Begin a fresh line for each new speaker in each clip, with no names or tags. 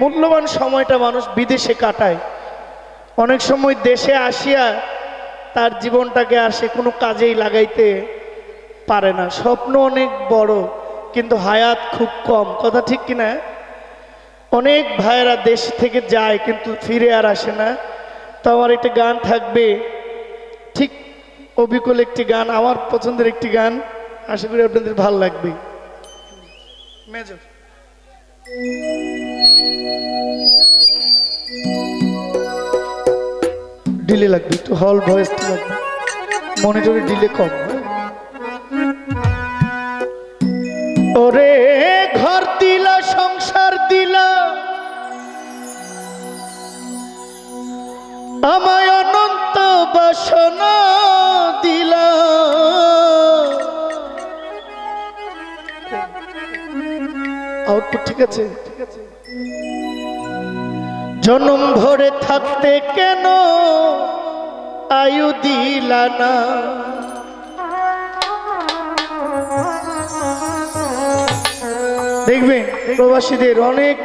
মূল্যবান সময়টা মানুষ বিদেশে কাটায়। অনেক সময় দেশে আসিয়া তার জীবনটাকে আর সে কোনো কাজেই লাগাইতে পারে না। স্বপ্ন অনেক বড়, কিন্তু হায়াত খুব কম। কথা ঠিক কিনা? অনেক ভাইয়েরা দেশ থেকে যায়, কিন্তু ফিরে আর আসে না। তো আমার একটি গান থাকবে। ঠিক অবিকল একটি গান, আমার পছন্দের একটি গান। আশা করি আপনাদের ভালো লাগবে। মেজর। ডিলে লাগবে, একটু হল ভয়েসটা লাগবে। মনিটরে ডিলে কম। ওরে, ঘর দিলা, সংসার দিলা। আমায় অনন্ত বাসনা দিলা। আউটপুট ঠিক আছে? জনম ভরে থাকতে কেন আয়ু দিলা না? দেখবে প্রবাসীদের অনেক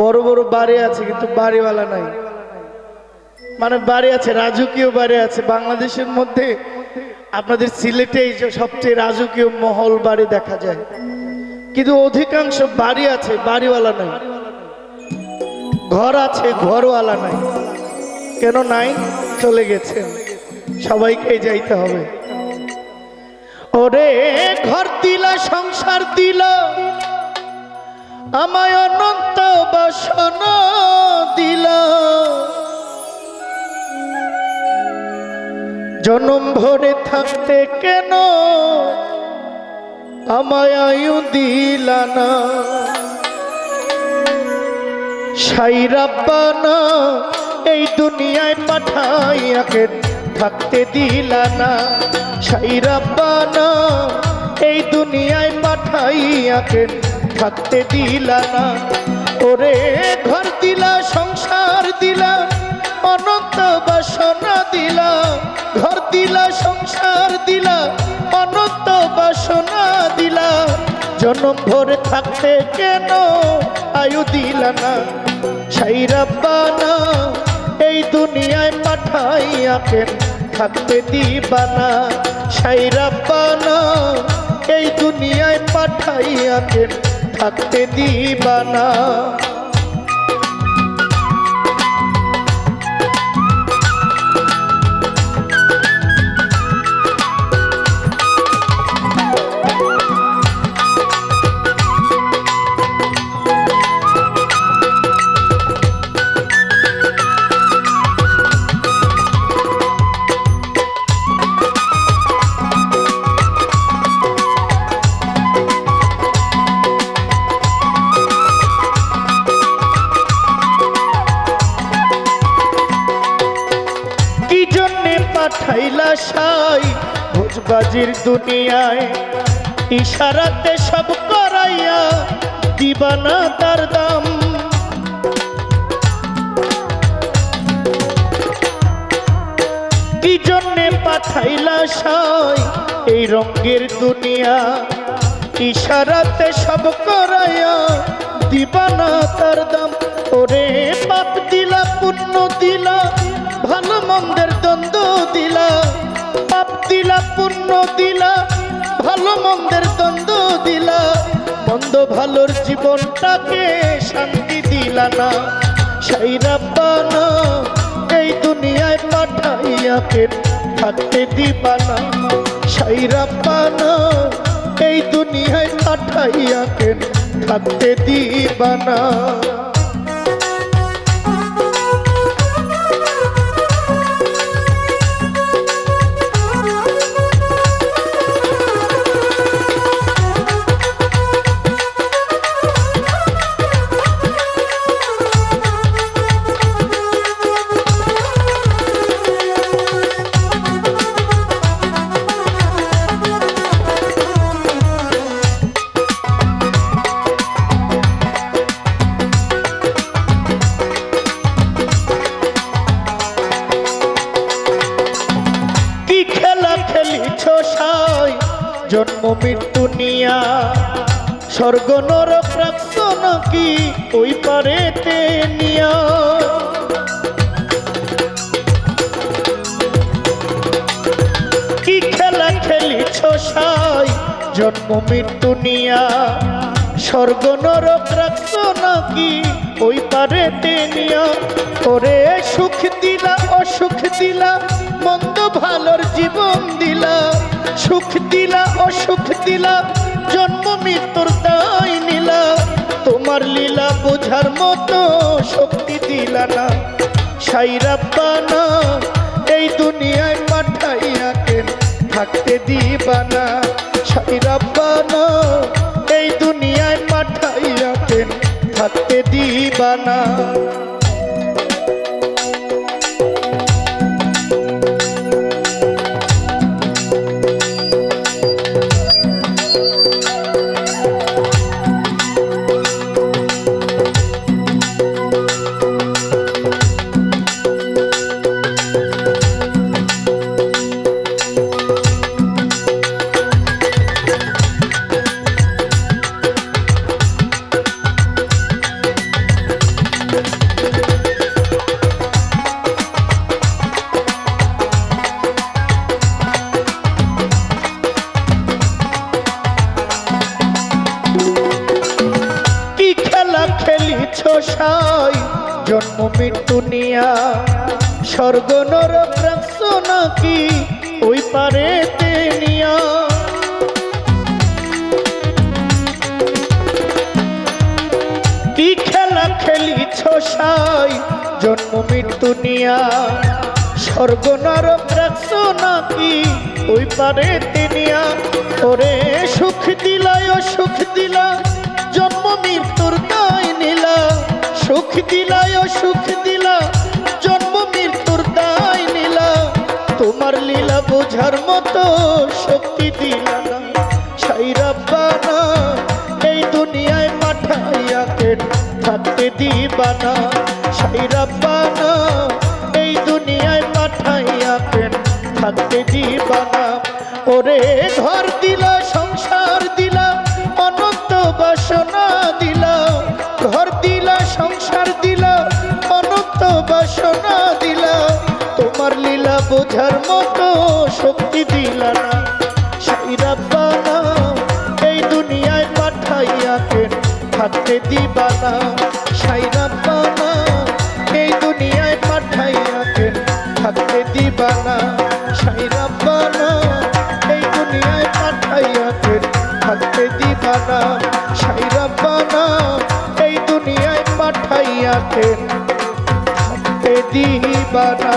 বড় বড় বাড়ি আছে, কিন্তু বাড়িওয়ালা নাই। মানে বাড়ি আছে, রাজকীয় বাড়ি আছে। বাংলাদেশের মধ্যে আপনাদের সিলেটে সবচেয়ে রাজকীয় মহল বাড়ি দেখা যায়। কিন্তু অধিকাংশ বাড়ি আছে, বাড়িওয়ালা নাই। ঘর আছে, ঘরওয়ালা নাই। কেন নাই? চলে গেছেন সবাইকে যাইতে হবে। ওরে ঘর দিলা, সংসার দিলা। আমায় অনন্ত বাসনা দিলা। জনম ভরে থাকতে কেন আমায় আয়ু দিলা না? সাইরাব্বানা এই দুনিয়ায় পাঠাইয়াকে থাকতে দিলা না। সাইরাব্বানা এই দুনিয়ায় পাঠাইয়াকে থাকতে দিলা না। ওরে ঘর দিলা সংসার জনম ভরে থাকতে কেন? আয়ু দিলানা সাইরাব্বানা এই দুনিয়ায় পাঠাইয়াকে থাকতে দিবানা সাইরাব্বানা এই দুনিয়ায় পাঠাইয়াকে থাকতে দিবানা পাঠাইলা সাই, ভোজবাজির দুনিয়ায় ইশারাতে সব করাইয়া দিবানা তার দাম। কি জন্যে পাঠাইলা সাই এই রঙের দুনিয়া? ইশারাতে সব করাইয়া দিবানা তার দাম। ওরে পাপ দিলা, পুণ্য দিলা ভালোর জীবনটাকে শান্তি দিলা না। সেই রাব্বানা, এই দুনিয়ায় পাঠাইয়া ফের থাকতে দিবানা সেই রাব্বানা, এই দুনিয়ায় পাঠাইয়া ফের থাকতে দিবানা খেলিছ সাই, জন্ম মৃত্যু নিয়া। স্বর্গ নরক না নাকি ওই পারেতে নিয়া। কি খেলা খেলিছ সাই, জন্ম মৃত্যু নিয়া। স্বর্গ নরক রাখছ নাকি ওই পারেতে নিয়া। ওরে সুখ দিলা, অসুখ দিলা মন্দ ভালোর জীবন দিলা সুখ দিলা, অসুখ দিলা, জন্ম মৃত্যুর দায় নিলা তোমার লীলা বোঝার মতো শক্তি দিলা না। সাইরাব্বানা এই দুনিয়ায় পাঠাইয়া কেন থাকতে দিবানা সাইরাব্বানা এই দুনিয়ায় পাঠাইয়া কেন থাকতে দিবানা সাই জন্ম মৃত্যু নিয়া। স্বর্গ নরক রাখছ নাকি ওই পারে নিয়া। কি খেলা খেলিছ সাই, জন্ম মৃত্যু নিয়া। স্বর্গ নরক রাখছ নাকি ওই পারে নিয়া। ওরে সুখ দিলায় সুখ দিলা সুখ দিলায়, সুখ দিলা। জন্ম মৃত্যুর দায় নিলা। তোমার লীলা বোঝার মতো শক্তি দিলা। সাইরাব্বানা এই দুনিয়ায় পাঠাইয়া কেন থাকতে দিবানা। সাইরাব্বানা এই দুনিয়ায় পাঠাইয়া কেন থাকতে দিবানা। ওরে ঘর দিলা, সংসার দিলা। বোঝার মতো শক্তি দিলা না। সাইরাব্বানা এই দুনিয়ায় পাঠাইয়া কেন থাকতে দিবানা সাইরাব্বানা এই দুনিয়ায় পাঠাইয়া কেন থাকতে দিবানা সাইরাব্বানা এই দুনিয়ায় পাঠাইয়া কেন থাকতে দিবানা সাইরাব্বানা এই দুনিয়ায় পাঠাইয়া কেন থাকতে দিবানা